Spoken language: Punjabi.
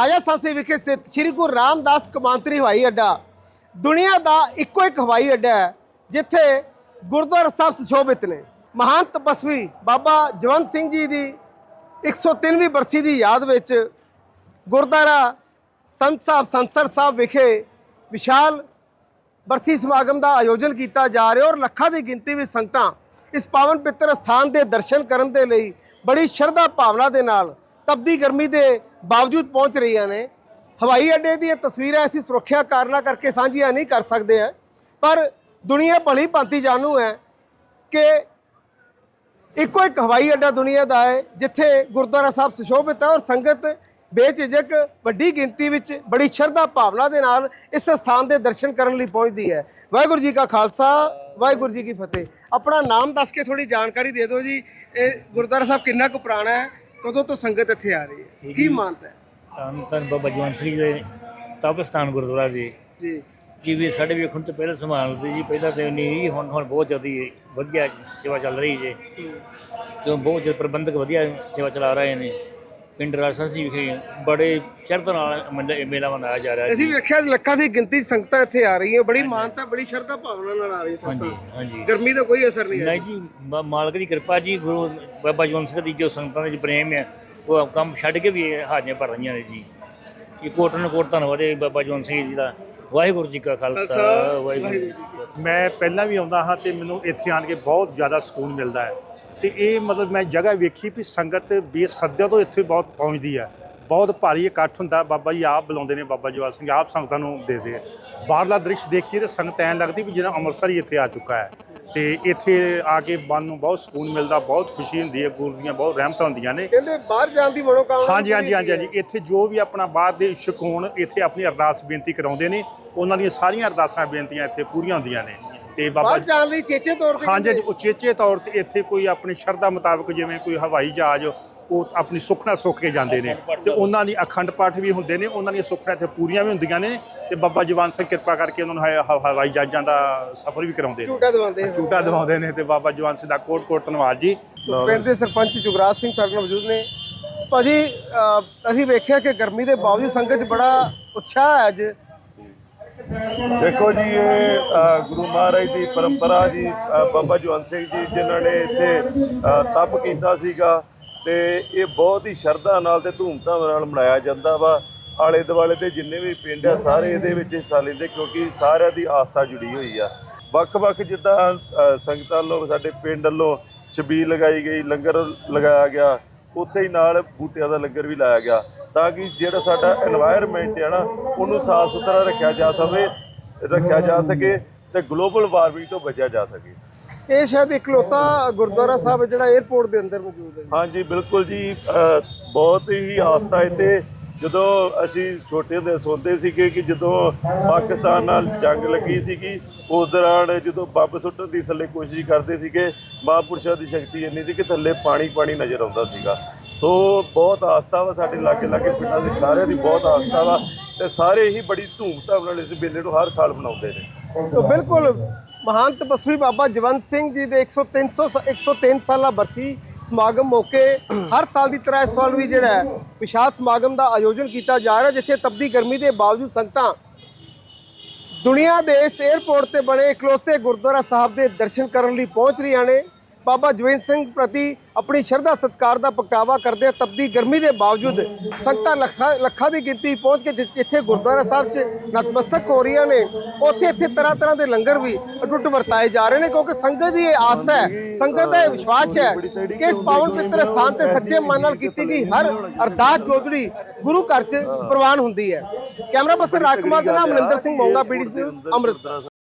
ਰਾਜਾ ਸਾਂਸੀ ਵਿਖੇ ਸਥਿਤ ਸ੍ਰੀ ਗੁਰੂ ਰਾਮਦਾਸ ਕਮਾਂਤਰੀ ਹਵਾਈ ਅੱਡਾ। ਦੁਨੀਆ ਦਾ ਇੱਕੋ ਇੱਕ ਹਵਾਈ ਅੱਡਾ ਹੈ, ਜਿੱਥੇ ਗੁਰਦੁਆਰਾ ਸਾਹਿਬ ਸੁਸ਼ੋਭਿਤ ਨੇ। ਮਹਾਨ ਤਪਸਵੀ ਬਾਬਾ ਜਵੰਤ ਸਿੰਘ ਜੀ ਦੀ 103ਵੀਂ ਬਰਸੀ ਦੀ ਯਾਦ ਵਿੱਚ ਗੁਰਦੁਆਰਾ ਸੰਤ ਸਾਹਿਬ ਸੰਸਰ ਸਾਹਿਬ ਵਿਖੇ ਵਿਸ਼ਾਲ ਬਰਸੀ ਸਮਾਗਮ ਦਾ ਆਯੋਜਨ ਕੀਤਾ ਜਾ ਰਿਹਾ ਔਰ ਲੱਖਾਂ ਦੀ ਗਿਣਤੀ ਵਿੱਚ ਸੰਗਤਾਂ ਇਸ ਪਾਵਨ ਪਿੱਤਰ ਸਥਾਨ ਦੇ ਦਰਸ਼ਨ ਕਰਨ ਦੇ ਲਈ ਬੜੀ ਸ਼ਰਧਾ ਭਾਵਨਾ ਦੇ ਨਾਲ ਤਪਦੀ ਗਰਮੀ ਦੇ ਬਾਵਜੂਦ ਪਹੁੰਚ ਰਹੀਆਂ ਨੇ। ਹਵਾਈ ਅੱਡੇ ਦੀਆਂ ਤਸਵੀਰਾਂ ਅਸੀਂ ਸੁਰੱਖਿਆ ਕਾਰਨਾਂ ਕਰਕੇ ਸਾਂਝੀਆਂ ਨਹੀਂ ਕਰ ਸਕਦੇ ਹਾਂ ਪਰ ਦੁਨੀਆ ਭਲੀ ਭਾਂਤੀ ਜਾਣੂ ਹੈ ਕਿ ਇੱਕੋ ਇੱਕ ਹਵਾਈ ਅੱਡਾ ਦੁਨੀਆ ਦਾ ਹੈ, ਜਿੱਥੇ ਗੁਰਦੁਆਰਾ ਸਾਹਿਬ ਸੁਸ਼ੋਭਿਤ ਹੈ ਔਰ ਸੰਗਤ ਬੇਝਿਜਕ ਵੱਡੀ ਗਿਣਤੀ ਵਿੱਚ ਬੜੀ ਸ਼ਰਧਾ ਭਾਵਨਾ ਦੇ ਨਾਲ ਇਸ ਸਥਾਨ ਦੇ ਦਰਸ਼ਨ ਕਰਨ ਲਈ ਪਹੁੰਚਦੀ ਹੈ। ਵਾਹਿਗੁਰੂ ਜੀ ਕਾ ਖਾਲਸਾ, ਵਾਹਿਗੁਰੂ ਜੀ ਕੀ ਫਤਿਹ। ਆਪਣਾ ਨਾਮ ਦੱਸ ਕੇ ਥੋੜੀ ਜਾਣਕਾਰੀ ਦੇ ਦਿਓ ਜੀ। ਇਹ ਗੁਰਦੁਆਰਾ ਸਾਹਿਬ ਕਿੰਨਾ ਕੁ ਪੁਰਾਣਾ ਹੈ? ਕਦੋਂ ਤੋਂ ਸੰਗਤ ਇੱਥੇ ਆ ਰਹੀ ਹੈ? ਕੀ ਮਾਨਤਾ ਹੈ? ਧੰਨ ਧੰਨ ਬਾਬਾ ਜਵੰਤ ਸਿੰਘ ਜੀ ਦੇ ਤਪਸਥਾਨ ਗੁਰਦੁਆਰਾ ਜੀ। ਜੀ। ਜੀ ਵੀ ਸਾਡੇ ਵੇਖਣ ਤੋਂ ਪਹਿਲਾਂ ਸੰਭਾਲਦੇ ਜੀ ਪਹਿਲਾਂ ਤੇ ਨਹੀਂ ਹੁਣ ਹੁਣ ਬਹੁਤ ਜ਼ਿਆਦਾ ਵਧੀਆ ਸੇਵਾ ਚੱਲ ਰਹੀ ਜੀ। ਜੋ। ਬਹੁਤ ਜ਼ਿਆਦਾ ਪ੍ਰਬੰਧਕ ਵਧੀਆ ਸੇਵਾ ਚਲਾ ਰਹੇ ਨੇ। ਪਿੰਡ ਰਾਜਸਥਾਨੀ ਵਿਖੇ ਬੜੇ ਸ਼ਰਧਾ ਨਾਲ ਇਹ ਮੇਲਾ ਮਨਾਇਆ ਜਾ ਰਿਹਾ ਅਸੀਂ ਜੀ। ਵੇਖਿਆ ਲੱਖਾਂ ਦੀ ਗਿਣਤੀ ਸੰਗਤਾਂ ਇੱਥੇ ਆ ਰਹੀਆਂ ਬੜੀ ਮਾਨਤਾ ਬੜੀ ਸ਼ਰਧਾ ਭਾਵਨਾ ਨਾਲ ਆ ਰਹੀ ਹਾਂਜੀ ਸੰਗਤਾਂ। ਹਾਂਜੀ ਗਰਮੀ ਦਾ ਕੋਈ ਅਸਰ ਨਹੀਂ ਹੈ। ਨਹੀਂ ਜੀ ਮਾ- ਮਾਲਕ ਦੀ ਕਿਰਪਾ ਜੀ ਗੁਰੂ ਬਾਬਾ ਜਵੰਤ ਸਿੰਘ ਦੀ ਜੋ ਸੰਗਤਾਂ ਦੇ ਵਿੱਚ ਪ੍ਰੇਮ ਹੈ ਉਹ ਕੰਮ ਛੱਡ ਕੇ ਵੀ ਇਹ ਹਾਜ਼ਰੀਆਂ ਭਰ ਰਹੀਆਂ ਨੇ ਜੀ। ਇਹ ਕੋਟਨ ਕੋਟ ਧੰਨਵਾਦ ਹੈ ਬਾਬਾ ਜਵੰਤ ਸਿੰਘ ਜੀ ਦਾ। ਵਾਹਿਗੁਰੂ ਜੀ ਕਾ ਖਾਲਸਾ ਵਾਹਿਗੁਰੂ ਜੀ ਕੀ ਫਤਿਹ। ਮੈਂ ਪਹਿਲਾਂ ਵੀ ਆਉਂਦਾ ਹਾਂ ਤੇ ਮੈਨੂੰ ਇੱਥੇ ਆਣ ਕੇ ਬਹੁਤ ਜ਼ਿਆਦਾ ਸਕੂਨ ਮਿਲਦਾ ਹੈ। ਤੇ ਇਹ ਮਤਲਬ ਮੈਂ ਜਗ੍ਹਾ ਵੇਖੀ ਵੀ ਸੰਗਤ ਬੇਸੱਦਿਆਂ ਤੋਂ ਇੱਥੇ ਬਹੁਤ ਪਹੁੰਚਦੀ ਹੈ ਬਹੁਤ ਭਾਰੀ ਇਕੱਠ ਹੁੰਦਾ। ਬਾਬਾ ਜੀ ਆਪ ਬੁਲਾਉਂਦੇ ਨੇ ਬਾਬਾ ਜਵਾਰ ਸਿੰਘ ਆਪ ਸੰਗਤਾਂ ਨੂੰ ਦੇਦੇ ਆ। ਬਾਹਰਲਾ ਦ੍ਰਿਸ਼ ਦੇਖੀਏ ਤੇ ਸੰਗਤ ਐਂ ਲੱਗਦੀ ਵੀ ਜਿਹੜਾ ਅੰਮ੍ਰਿਤਸਰ ਹੀ ਇੱਥੇ ਆ ਚੁੱਕਾ ਹੈ। ਤੇ ਇੱਥੇ ਆ ਕੇ ਮਨ ਨੂੰ ਬਹੁਤ ਸਕੂਨ ਮਿਲਦਾ ਬਹੁਤ ਖੁਸ਼ੀ ਹੁੰਦੀ ਹੈ ਗੁਰੂ ਦੀਆਂ ਬਹੁਤ ਰਹਿਮਤਾਂ ਹੁੰਦੀਆਂ ਨੇ। ਕਹਿੰਦੇ ਬਾਹਰ ਜਾਣ ਦੀ ਮਨੋਕਾਮਨਾ ਹਾਂਜੀ ਹਾਂਜੀ ਹਾਂਜੀ ਹਾਂਜੀ। ਇੱਥੇ ਜੋ ਵੀ ਆਪਣਾ ਬਾਹਰ ਦੇ ਇਸ਼ਕ ਹੋਣ ਇੱਥੇ ਆਪਣੀ ਅਰਦਾਸ ਬੇਨਤੀ ਕਰਾਉਂਦੇ ਨੇ। ਉਹਨਾਂ ਦੀਆਂ ਸਾਰੀਆਂ ਅਰਦਾਸਾਂ ਬੇਨਤੀਆਂ ਇੱਥੇ ਪੂਰੀਆਂ ਹੁੰਦੀਆਂ ਨੇ। ਤੇ ਬਾਬਾ ਬਾਹਰ ਜਾਣ ਲਈ ਚੇਚੇ ਤੌਰ ਤੇ ਹਾਂਜੀ ਕਹਿੰਦੇ ਉਚੇਚੇ ਤੌਰ ਤੇ ਇੱਥੇ ਕੋਈ ਆਪਣੀ ਸ਼ਰਧਾ ਮੁਤਾਬਕ ਜਿਵੇਂ ਕੋਈ ਹਵਾਈ ਜਹਾਜ਼ ਉਹ ਆਪਣੀ ਸੁੱਖਣਾ ਸੁੱਖ ਕੇ ਜਾਂਦੇ ਨੇ। ਤੇ ਉਹਨਾਂ ਦੀ ਅਖੰਡ ਪਾਠ ਵੀ ਹੁੰਦੇ ਨੇ ਉਹਨਾਂ ਦੀਆਂ ਸੁੱਖਣਾ ਇੱਥੇ ਪੂਰੀਆਂ ਵੀ ਹੁੰਦੀਆਂ ਨੇ ਤੇ ਬਾਬਾ ਜਵਾਨ ਸਿੰਘ ਕਿਰਪਾ ਕਰਕੇ ਉਹਨਾਂ ਨੂੰ ਹ- ਹ- ਹਵਾਈ ਜਹਾਜ਼ਾਂ ਦਾ ਸਫ਼ਰ ਵੀ ਕਰਾਉਂਦੇ ਨੇ। ਝੂਟਾ ਦਵਾਉਂਦੇ ਹੋ ਝੂਟਾ ਦਿਵਾਉਂਦੇ ਨੇ ਤੇ ਬਾਬਾ ਜਵਾਨ ਸਿੰਘ ਦਾ ਕੋਟ ਕੋਟ ਧੰਨਵਾਦ ਜੀ। ਪਿੰਡ ਦੇ ਸਰਪੰਚ ਜੁਗਰਾਜ ਸਿੰਘ ਸਾਡੇ ਨਾਲ ਮੌਜੂਦ ਨੇ। ਭਾਜੀ ਅਹ, ਅਸੀਂ ਵੇਖਿਆ ਕਿ ਗਰਮੀ ਦੇ ਬਾਵਜੂਦ ਸੰਗਤ 'ਚ ਬੜਾ ਉਤਸ਼ਾਹ ਹੈ ਅੱਜ। ਦੇਖੋ ਜੀ ਇਹ ਗੁਰੂ ਮਹਾਰਾਜ ਦੀ ਪਰੰਪਰਾ ਜੀ ਬਾਬਾ ਜਵੰਤ ਸਿੰਘ ਜੀ ਜਿਨ੍ਹਾਂ ਨੇ ਇੱਥੇ ਅ, ਤਪ ਕੀਤਾ ਸੀਗਾ ਤੇ ਇਹ ਬਹੁਤ ਹੀ ਸ਼ਰਧਾ ਨਾਲ ਤੇ ਧੂਮਧਾਮ ਨਾਲ ਮਨਾਇਆ ਜਾਂਦਾ ਵਾ। ਆਲੇ ਦੁਆਲੇ ਦੇ ਜਿੰਨੇ ਵੀ ਪਿੰਡ ਆ ਸਾਰੇ ਇਹਦੇ ਵਿੱਚ ਹਿੱਸਾ ਲੈਂਦੇ ਕਿਉਂਕਿ ਸਾਰਿਆਂ ਦੀ ਆਸਥਾ ਜੁੜੀ ਹੋਈ ਆ। ਵੱਖ-ਵੱਖ ਜਿੱਦਾਂ ਸੰਗਤਾਂ ਵੱਲੋਂ ਸਾਡੇ ਪਿੰਡ ਵੱਲੋਂ ਛਬੀਲ ਲਗਾਈ ਗਈ ਲੰਗਰ ਲਗਾਇਆ ਗਿਆ ਉੱਥੇ ਹੀ ਨਾਲ ਬੂਟਿਆਂ ਦਾ ਲੰਗਰ ਵੀ ਲਾਇਆ ਗਿਆ। ਤਾਂ ਕਿ ਜਿਹੜਾ ਸਾਡਾ এনवायरमेंट ਹੈ ਨਾ ਉਹਨੂੰ ਸਾਫ਼ ਸੁਥਰਾ ਰੱਖਿਆ ਜਾ ਸਕੇ ਰੱਖਿਆ ਜਾ ਸਕੇ ਤੇ ਗਲੋਬਲ ਵਾਰਮਿੰਗ ਤੋਂ ਬਚਿਆ ਜਾ ਸਕੇ। ਇਹ ਸ਼ਾਇਦ ਇਕਲੌਤਾ ਗੁਰਦੁਆਰਾ ਸਾਹਿਬ ਜਿਹੜਾ 에어ਪੋਰਟ ਦੇ ਅੰਦਰ ਮੌਜੂਦ ਹੈ। ਹਾਂਜੀ ਬਿਲਕੁਲ ਜੀ ਬਹੁਤ ਹੀ ਆਸਤਾ ਇੱਥੇ ਜਦੋਂ ਅਸੀਂ ਛੋਟੇ ਹੁੰਦੇ ਸੋਚਦੇ ਸੀਗੇ ਕਿ ਜਦੋਂ ਪਾਕਿਸਤਾਨ ਨਾਲ ਜੰਗ ਲੱਗੀ ਸੀਗੀ ਉਸ ਦੌਰਾਨ ਜਦੋਂ ਬੰਬ ਸੁੱਟਣ ਦੀ ਥੱਲੇ ਕੋਸ਼ਿਸ਼ ਕਰਦੇ ਸੀਗੇ ਮਹਾਂਪੁਰਸ਼ਾਂ ਦੀ ਸ਼ਕਤੀ ਇੰਨੀ ਸੀ ਕਿ ਥੱਲੇ ਪਾਣੀ ਪਾਣੀ ਨਜ਼ਰ ਆਉਂਦਾ ਸੀਗਾ। ਸੋ ਬਹੁਤ ਆਸਥਾ ਵਾ ਸਾਡੇ ਲਾਗੇ ਲਾਗੇ ਪਿੰਡਾਂ ਦੇ ਸਾਰਿਆਂ ਦੀ ਬਹੁਤ ਆਸਥਾ ਵਾ ਤੇ ਸਾਰੇ ਹੀ ਬੜੀ ਧੂਮਧਾਮ ਨਾਲ ਇਸ ਮੇਲੇ ਨੂੰ ਹਰ ਸਾਲ ਮਨਾਉਂਦੇ ਨੇ। ਬਿਲਕੁਲ ਮਹਾਨ ਤਪਸਵੀ ਬਾਬਾ ਜਵੰਤ ਸਿੰਘ ਜੀ ਦੇ 103 103 ਸਾਲਾ ਬਰਸੀ ਸਮਾਗਮ ਮੌਕੇ ਹਰ ਸਾਲ ਦੀ ਤਰ੍ਹਾਂ ਇਸ ਸਾਲ ਵੀ ਜਿਹੜਾ ਹੈ, ਵਿਸ਼ਾਲ ਸਮਾਗਮ ਦਾ ਆਯੋਜਨ ਕੀਤਾ ਜਾ ਰਿਹਾ, ਜਿੱਥੇ ਤਪਦੀ ਗਰਮੀ ਦੇ ਬਾਵਜੂਦ ਸੰਗਤਾਂ ਦੁਨੀਆ ਦੇ ਇਸ 에ਅਰਪੋਰਟ ਤੇ ਬਣੇ ਇਕਲੌਤੇ ਗੁਰਦੁਆਰਾ ਸਾਹਿਬ ਦੇ ਦਰਸ਼ਨ ਕਰਨ ਲਈ ਪਹੁੰਚ ਰਹੀਆਂ ਨੇ। ਬਾਬਾ ਜਵਿੰਦਰ ਸਿੰਘ ਪ੍ਰਤੀ ਆਪਣੀ ਸ਼ਰਧਾ ਸਤਿਕਾਰ ਦਾ ਪ੍ਰਗਟਾਵਾ ਕਰਦੇ ਤਪਦੀ ਗਰਮੀ ਦੇ ਬਾਵਜੂਦ ਸੰਗਤਾਂ ਲੱਖਾਂ ਲੱਖਾਂ ਦੀ ਗਿਣਤੀ ਪਹੁੰਚ ਕੇ ਜਿੱਥੇ ਗੁਰਦੁਆਰਾ ਸਾਹਿਬ 'ਚ ਨਤਮਸਤਕ ਹੋ ਰਹੀਆਂ ਨੇ, ਉੱਥੇ ਇੱਥੇ ਤਰ੍ਹਾਂ ਤਰ੍ਹਾਂ ਦੇ ਲੰਗਰ ਵੀ ਟੁੱਟ ਵਰਤਾਏ ਜਾ ਰਹੇ ਨੇ ਕਿਉਂਕਿ ਸੰਗਤ ਦੀ ਇਹ ਆਸਥਾ ਹੈ, ਸੰਗਤ ਦਾ ਇਹ ਵਿਸ਼ਵਾਸ ਹੈ ਕਿ ਇਸ ਪਾਵਨ ਪਿੱਤਰ ਸਥਾਨ ਤੇ ਸੱਚੇ ਮਨ ਨਾਲ ਕੀਤੀ ਗਈ ਹਰ ਅਰਦਾਸ ਜੋਦੜੀ ਗੁਰੂ ਘਰ 'ਚ ਪ੍ਰਵਾਨ ਹੁੰਦੀ ਹੈ। ਕੈਮਰਾ ਪਰਸਨ ਰਾਜਕੁਮਾਰ ਦੇ ਨਾਲ ਮਨਿੰਦਰ ਸਿੰਘ, ਮੋਂਗਾ ਪੀਡੀ ਨਿਊਜ਼, ਅੰਮ੍ਰਿਤਸਰ।